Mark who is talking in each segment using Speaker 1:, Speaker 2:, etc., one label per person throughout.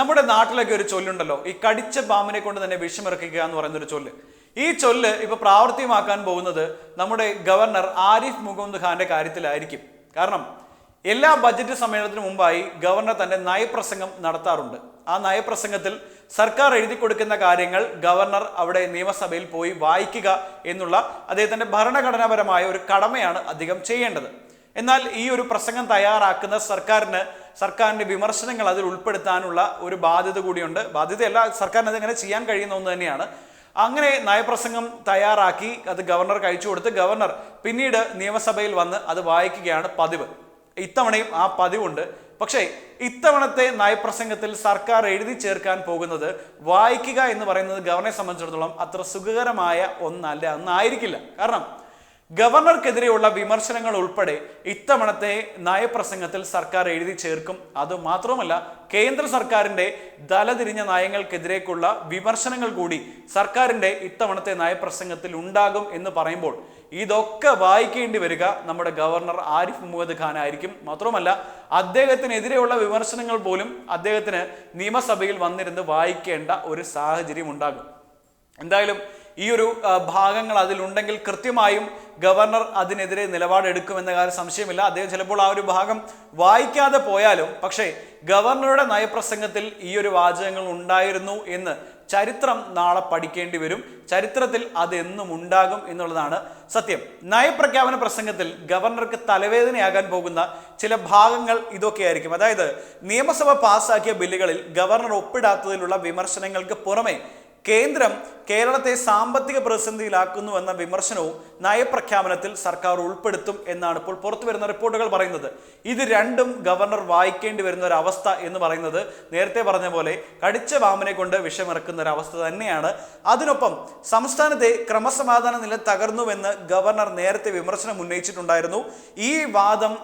Speaker 1: നമ്മുടെ നാട്ടിലൊക്കെ ഒരു ചൊല്ലുണ്ടല്ലോ ഈ കടിച്ച പാമ്പിനെ കൊണ്ട് തന്നെ വിഷമിറക്കുക എന്ന് പറയുന്ന ഒരു ചൊല്ല്. ഈ ചൊല്ല് ഇപ്പൊ പ്രാവർത്തികമാക്കാൻ പോകുന്നത് നമ്മുടെ ഗവർണർ ആരിഫ് മുഹമ്മദ് ഖാന്റെ കാര്യത്തിലായിരിക്കും. കാരണം എല്ലാ ബജറ്റ് സമ്മേളനത്തിന് മുമ്പായി ഗവർണർ തന്റെ നയപ്രസംഗം നടത്താറുണ്ട്. ആ നയപ്രസംഗത്തിൽ സർക്കാർ എഴുതി കൊടുക്കുന്ന കാര്യങ്ങൾ ഗവർണർ അവിടെ നിയമസഭയിൽ പോയി വായിക്കുക എന്നുള്ള അദ്ദേഹത്തിന്റെ ഭരണഘടനാപരമായ ഒരു കടമയാണ് അധികം ചെയ്യേണ്ടത്. എന്നാൽ ഈ ഒരു പ്രസംഗം തയ്യാറാക്കുന്ന സർക്കാരിന് സർക്കാരിന്റെ വിമർശനങ്ങൾ അതിൽ ഉൾപ്പെടുത്താനുള്ള ഒരു ബാധ്യത കൂടിയുണ്ട്. ബാധ്യതയല്ല സർക്കാരിന് അതെങ്ങനെ ചെയ്യാൻ കഴിയുന്ന ഒന്ന് തന്നെയാണ്. അങ്ങനെ നയപ്രസംഗം തയ്യാറാക്കി അത് ഗവർണർ കഴിച്ചു കൊടുത്ത് ഗവർണർ പിന്നീട് നിയമസഭയിൽ വന്ന് അത് വായിക്കുകയാണ് പതിവ്. ഇത്തവണയും ആ പതിവുണ്ട്. പക്ഷേ ഇത്തവണത്തെ നയപ്രസംഗത്തിൽ സർക്കാർ എഴുതി ചേർക്കാൻ പോകുന്നത് വായിക്കുക എന്ന് പറയുന്നത് ഗവർണറെ സംബന്ധിച്ചിടത്തോളം അത്ര സുഖകരമായ ഒന്നല്ല ഒന്നായിരിക്കില്ല. കാരണം ഗവർണർക്കെതിരെയുള്ള വിമർശനങ്ങൾ ഉൾപ്പെടെ ഇത്തവണത്തെ നയപ്രസംഗത്തിൽ സർക്കാർ എഴുതി ചേർക്കും. അത് മാത്രമല്ല കേന്ദ്ര സർക്കാരിന്റെ തലതിരിഞ്ഞ നയങ്ങൾക്കെതിരേക്കുള്ള വിമർശനങ്ങൾ കൂടി സർക്കാരിന്റെ ഇത്തവണത്തെ നയപ്രസംഗത്തിൽ ഉണ്ടാകും എന്ന് പറയുമ്പോൾ ഇതൊക്കെ വായിക്കേണ്ടി വരിക നമ്മുടെ ഗവർണർ ആരിഫ് മുഹമ്മദ് ഖാൻ ആയിരിക്കും മാത്രമല്ല അദ്ദേഹത്തിനെതിരെയുള്ള വിമർശനങ്ങൾ പോലും അദ്ദേഹത്തിന് നിയമസഭയിൽ വന്നിരുന്ന് വായിക്കേണ്ട ഒരു സാഹചര്യം ഉണ്ടാകും. എന്തായാലും ഈ ഒരു ഭാഗങ്ങൾ അതിലുണ്ടെങ്കിൽ കൃത്യമായും ഗവർണർ അതിനെതിരെ നിലപാടെടുക്കുമെന്ന കാര്യം സംശയമില്ല. അദ്ദേഹം ചിലപ്പോൾ ആ ഒരു ഭാഗം വായിക്കാതെ പോയാലും പക്ഷേ ഗവർണറുടെ നയപ്രസംഗത്തിൽ ഈ ഒരു വാചകങ്ങൾ ഉണ്ടായിരുന്നു എന്ന് ചരിത്രം നാളെ പഠിക്കേണ്ടി വരും. ചരിത്രത്തിൽ അതെന്നും ഉണ്ടാകും എന്നുള്ളതാണ് സത്യം. നയപ്രഖ്യാപന പ്രസംഗത്തിൽ ഗവർണർക്ക് തലവേദനയാകാൻ പോകുന്ന ചില ഭാഗങ്ങൾ ഇതൊക്കെയായിരിക്കും. അതായത് നിയമസഭ പാസ്സാക്കിയ ബില്ലുകളിൽ ഗവർണർ ഒപ്പിടാത്തതിലുള്ള വിമർശനങ്ങൾക്ക് പുറമെ കേന്ദ്രം കേരളത്തെ സാമ്പത്തിക പ്രതിസന്ധിയിലാക്കുന്നു എന്ന വിമർശനവും നയപ്രഖ്യാപനത്തിൽ സർക്കാർ ഉൾപ്പെടുത്തും എന്നാണ് ഇപ്പോൾ പുറത്തു വരുന്ന റിപ്പോർട്ടുകൾ പറയുന്നത്. ഇത് രണ്ടും ഗവർണർ വായിക്കേണ്ടി വരുന്ന ഒരു അവസ്ഥ എന്ന് പറയുന്നത് നേരത്തെ പറഞ്ഞ പോലെ കടിച്ച വാമനെ കൊണ്ട് വിഷമിറക്കുന്ന ഒരു അവസ്ഥ തന്നെയാണ്. അതിനൊപ്പം സംസ്ഥാനത്തെ ക്രമസമാധാന നില തകർന്നുവെന്ന് ഗവർണർ നേരത്തെ വിമർശനം ഉന്നയിച്ചിട്ടുണ്ടായിരുന്നു. ഈ വാദം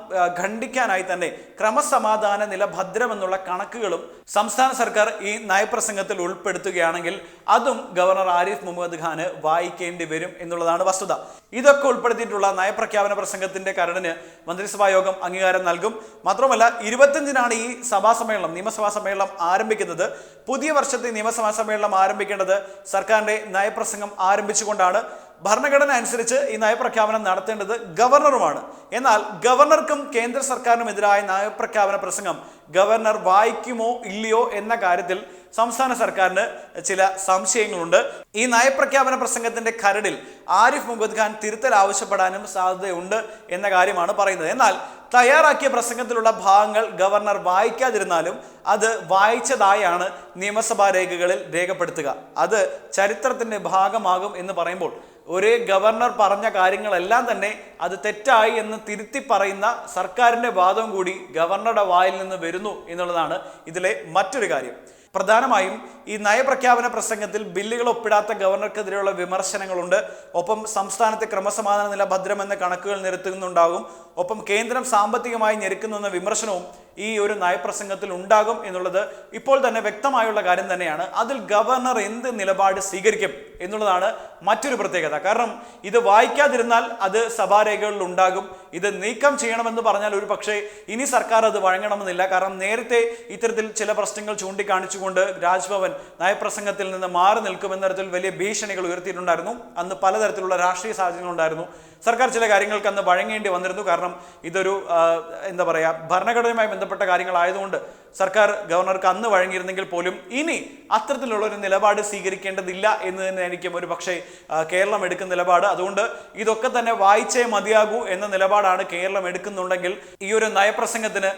Speaker 1: ഖണ്ഡിക്കാനായി തന്നെ ക്രമസമാധാന നില ഭദ്രമെന്നുള്ള കണക്കുകളും സംസ്ഥാന സർക്കാർ ഈ നയപ്രസംഗത്തിൽ ഉൾപ്പെടുത്തുകയാണെങ്കിൽ അതും ഗവർണർ ആരിഫ് മുഹമ്മദ് ഖാന് വായിക്കേണ്ടി വരും എന്നുള്ളതാണ് വസ്തുത. ഇതൊക്കെ ഉൾപ്പെടുത്തിയിട്ടുള്ള നയപ്രഖ്യാപന പ്രസംഗത്തിന്റെ കരടിന് മന്ത്രിസഭാ യോഗം അംഗീകാരം നൽകും. മാത്രമല്ല ഇരുപത്തിയഞ്ചിനാണ് ഈ സഭാ സമ്മേളനം നിയമസഭാ സമ്മേളനം ആരംഭിക്കുന്നത്. പുതിയ വർഷത്തെ നിയമസഭാ സമ്മേളനം ആരംഭിക്കേണ്ടത് സർക്കാരിന്റെ നയപ്രസംഗം ആരംഭിച്ചുകൊണ്ടാണ്. ഭരണഘടന അനുസരിച്ച് ഈ നയപ്രഖ്യാപനം നടത്തേണ്ടത് ഗവർണറുമാണ്. എന്നാൽ ഗവർണർക്കും കേന്ദ്ര സർക്കാരിനും എതിരായ നയപ്രഖ്യാപന പ്രസംഗം ഗവർണർ വായിക്കുമോ ഇല്ലയോ എന്ന കാര്യത്തിൽ സംസ്ഥാന സർക്കാരിന് ചില സംശയങ്ങളുണ്ട്. ഈ നയപ്രഖ്യാപന പ്രസംഗത്തിന്റെ കരടിൽ ആരിഫ് മുഹമ്മദ് ഖാൻ തിരുത്തൽ ആവശ്യപ്പെടാനും സാധ്യതയുണ്ട് എന്ന കാര്യമാണ് പറയുന്നത്. എന്നാൽ തയ്യാറാക്കിയ പ്രസംഗത്തിലുള്ള ഭാഗങ്ങൾ ഗവർണർ വായിക്കാതിരുന്നാലും അത് വായിച്ചതായാണ് നിയമസഭാ രേഖകളിൽ രേഖപ്പെടുത്തുക. അത് ചരിത്രത്തിന്റെ ഭാഗമാകും എന്ന് പറയുമ്പോൾ ഒരേ ഗവർണർ പറഞ്ഞ കാര്യങ്ങളെല്ലാം തന്നെ അത് തെറ്റായി എന്ന് തിരുത്തി പറയുന്ന സർക്കാരിന്റെ വാദം കൂടി ഗവർണറുടെ വായിൽ നിന്ന് വരുന്നു എന്നുള്ളതാണ് ഇതിലെ മറ്റൊരു കാര്യം. പ്രധാനമായും ഈ നയപ്രഖ്യാപന പ്രസംഗത്തിൽ ബില്ലുകൾ ഒപ്പിടാത്ത ഗവർണർക്കെതിരെയുള്ള വിമർശനങ്ങളുണ്ട്. ഒപ്പം സംസ്ഥാനത്തെ ക്രമസമാധാന നില ഭദ്രമെന്ന കണക്കുകൾ നിരത്തുന്നുണ്ടാകും. ഒപ്പം കേന്ദ്രം സാമ്പത്തികമായി ഞെരുക്കുന്നുവെന്ന വിമർശനവും ഈ ഒരു നയപ്രസംഗത്തിൽ ഉണ്ടാകും എന്നുള്ളത് ഇപ്പോൾ തന്നെ വ്യക്തമായുള്ള കാര്യം തന്നെയാണ്. അതിൽ ഗവർണർ എന്ത് നിലപാട് സ്വീകരിക്കും? എന്നുള്ളതാണ് മറ്റൊരു പ്രത്യേകത. കാരണം ഇത് വായിക്കാതിരുന്നാൽ അത് സഭാരേഖകളിൽ ഉണ്ടാകും. ഇത് നീക്കം ചെയ്യണമെന്ന് പറഞ്ഞാൽ ഒരു പക്ഷേ ഇനി സർക്കാർ അത് വഴങ്ങണമെന്നില്ല. കാരണം നേരത്തെ ഇത്തരത്തിൽ ചില പ്രശ്നങ്ങൾ ചൂണ്ടിക്കാണിച്ചുകൊണ്ട് രാജ്ഭവൻ നയപ്രസംഗത്തിൽ നിന്ന് മാറി നിൽക്കുമെന്ന തരത്തിൽ വലിയ ഭീഷണികൾ ഉയർത്തിയിട്ടുണ്ടായിരുന്നു. അന്ന് പലതരത്തിലുള്ള രാഷ്ട്രീയ സാഹചര്യങ്ങളുണ്ടായിരുന്നു സർക്കാർ ചില കാര്യങ്ങൾക്ക് അന്ന് വഴങ്ങേണ്ടി വന്നിരുന്നു. കാരണം ഇതൊരു എന്താ പറയുക ഭരണഘടനയുമായി ബന്ധപ്പെട്ട കാര്യങ്ങളായതുകൊണ്ട് സർക്കാർ ഗവർണർക്ക് അന്ന് വഴങ്ങിയിരുന്നെങ്കിൽ പോലും ഇനി അത്തരത്തിലുള്ള ഒരു നിലപാട് സ്വീകരിക്കേണ്ടതില്ല എന്ന് തന്നെയായിരിക്കും ഒരു പക്ഷേ കേരളം എടുക്കുന്ന നിലപാട്. അതുകൊണ്ട് ഇതൊക്കെ തന്നെ വായിച്ചേ മതിയാകൂ എന്ന നിലപാടാണ് കേരളം എടുക്കുന്നുണ്ടെങ്കിൽ ഈ ഒരു നയപ്രസംഗത്തിന്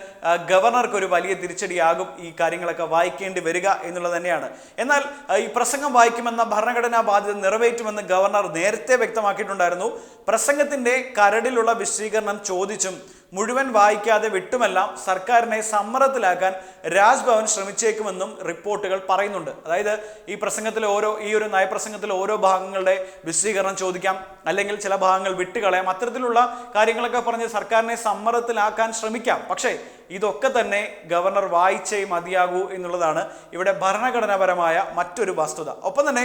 Speaker 1: ഗവർണർക്ക് ഒരു വലിയ തിരിച്ചടിയാകും ഈ കാര്യങ്ങളൊക്കെ വായിക്കേണ്ടി വരിക എന്നുള്ളത് തന്നെയാണ്. എന്നാൽ ഈ പ്രസംഗം വായിക്കുമെന്ന ഭരണഘടനാ ബാധ്യത നിറവേറ്റുമെന്ന് ഗവർണർ നേരത്തെ വ്യക്തമാക്കിയിട്ടുണ്ടായിരുന്നു. പ്രസംഗത്തിന്റെ കരടിലുള്ള വിശദീകരണം ചോദിച്ചും മുഴുവൻ വായിക്കാതെ വിട്ടുമെല്ലാം സർക്കാരിനെ സമ്മർദ്ദത്തിലാക്കാൻ രാജ്ഭവൻ ശ്രമിച്ചേക്കുമെന്നും റിപ്പോർട്ടുകൾ പറയുന്നുണ്ട്. അതായത് ഈ പ്രസംഗത്തിലെ ഓരോ ഈ ഒരു നയപ്രസംഗത്തിലെ ഓരോ ഭാഗങ്ങളുടെ വിശദീകരണം ചോദിക്കാം. അല്ലെങ്കിൽ ചില ഭാഗങ്ങൾ വിട്ടുകളയാം. അത്തരത്തിലുള്ള കാര്യങ്ങളൊക്കെ പറഞ്ഞ് സർക്കാരിനെ സമ്മർദ്ദത്തിലാക്കാൻ ശ്രമിക്കാം. പക്ഷേ ഇതൊക്കെ തന്നെ ഗവർണർ വായിച്ചേ മതിയാകൂ എന്നുള്ളതാണ് ഇവിടെ ഭരണഘടനാപരമായ മറ്റൊരു വസ്തുത. ഒപ്പം തന്നെ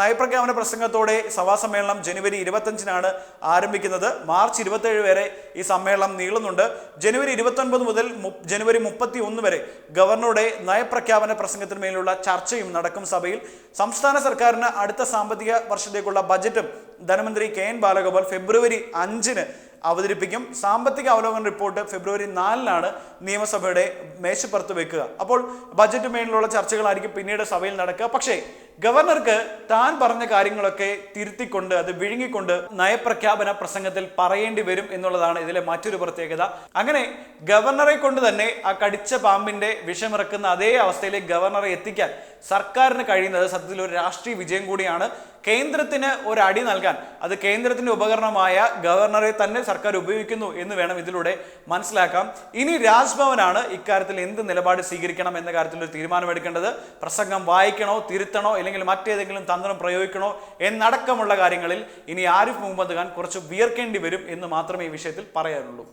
Speaker 1: നയപ്രഖ്യാപന പ്രസംഗത്തോടെ സഭാ സമ്മേളനം ജനുവരി ഇരുപത്തഞ്ചിനാണ് ആരംഭിക്കുന്നത്. മാർച്ച് ഇരുപത്തേഴ് വരെ ഈ സമ്മേളനം നീളുന്നുണ്ട്. ജനുവരി ഇരുപത്തൊൻപത് മുതൽ ജനുവരി മുപ്പത്തി ഒന്ന് വരെ ഗവർണറുടെ നയപ്രഖ്യാപന പ്രസംഗത്തിന് മേലുള്ള ചർച്ചയും നടക്കും സഭയിൽ. സംസ്ഥാന സർക്കാരിന് അടുത്ത സാമ്പത്തിക വർഷത്തേക്കുള്ള ബജറ്റും ധനമന്ത്രി കെ എൻ ബാലഗോപാൽ ഫെബ്രുവരി അഞ്ചിന് അവതരിപ്പിക്കും. സാമ്പത്തിക അവലോകന റിപ്പോർട്ട് ഫെബ്രുവരി നാലിനാണ് നിയമസഭയുടെ മേശപ്പുറത്ത് വെക്കുക. അപ്പോൾ ബജറ്റ് മേലുള്ള ചർച്ചകളായിരിക്കും പിന്നീട് സഭയിൽ നടക്കുക. പക്ഷേ ഗവർണർക്ക് താൻ പറഞ്ഞ കാര്യങ്ങളൊക്കെ തിരുത്തിക്കൊണ്ട് അത് വിഴുങ്ങിക്കൊണ്ട് നയപ്രഖ്യാപന പ്രസംഗത്തിൽ പറയേണ്ടി വരും എന്നുള്ളതാണ് ഇതിലെ മറ്റൊരു പ്രത്യേകത. അങ്ങനെ ഗവർണറെ കൊണ്ട് തന്നെ ആ കടിച്ച പാമ്പിന്റെ വിഷമിറക്കുന്ന അതേ അവസ്ഥയിലേക്ക് ഗവർണറെ എത്തിക്കാൻ സർക്കാരിന് കഴിയുന്നത് സത്യത്തിൽ ഒരു രാഷ്ട്രീയ വിജയം കൂടിയാണ്. കേന്ദ്രത്തിന് ഒരു അടി നൽകാൻ അത് കേന്ദ്രത്തിന്റെ ഉപകരണമായ ഗവർണറെ തന്നെ സർക്കാർ ഉപയോഗിക്കുന്നു എന്ന് വേണം ഇതിലൂടെ മനസ്സിലാക്കാം. ഇനി രാജ്ഭവനാണ് ഇക്കാര്യത്തിൽ എന്ത് നിലപാട് സ്വീകരിക്കണം എന്ന കാര്യത്തിൽ ഒരു തീരുമാനമെടുക്കേണ്ടത്. പ്രസംഗം വായിക്കണോ തിരുത്തണോ അല്ലെങ്കിൽ മറ്റേതെങ്കിലും തന്ത്രം പ്രയോഗിക്കണോ എന്നടക്കമുള്ള കാര്യങ്ങളിൽ ഇനി ആരിഫ് മുഹമ്മദ് ഖാൻ കുറച്ച് വിയർക്കേണ്ടി വരും എന്ന് മാത്രമേ ഈ വിഷയത്തിൽ പറയാനുള്ളൂ.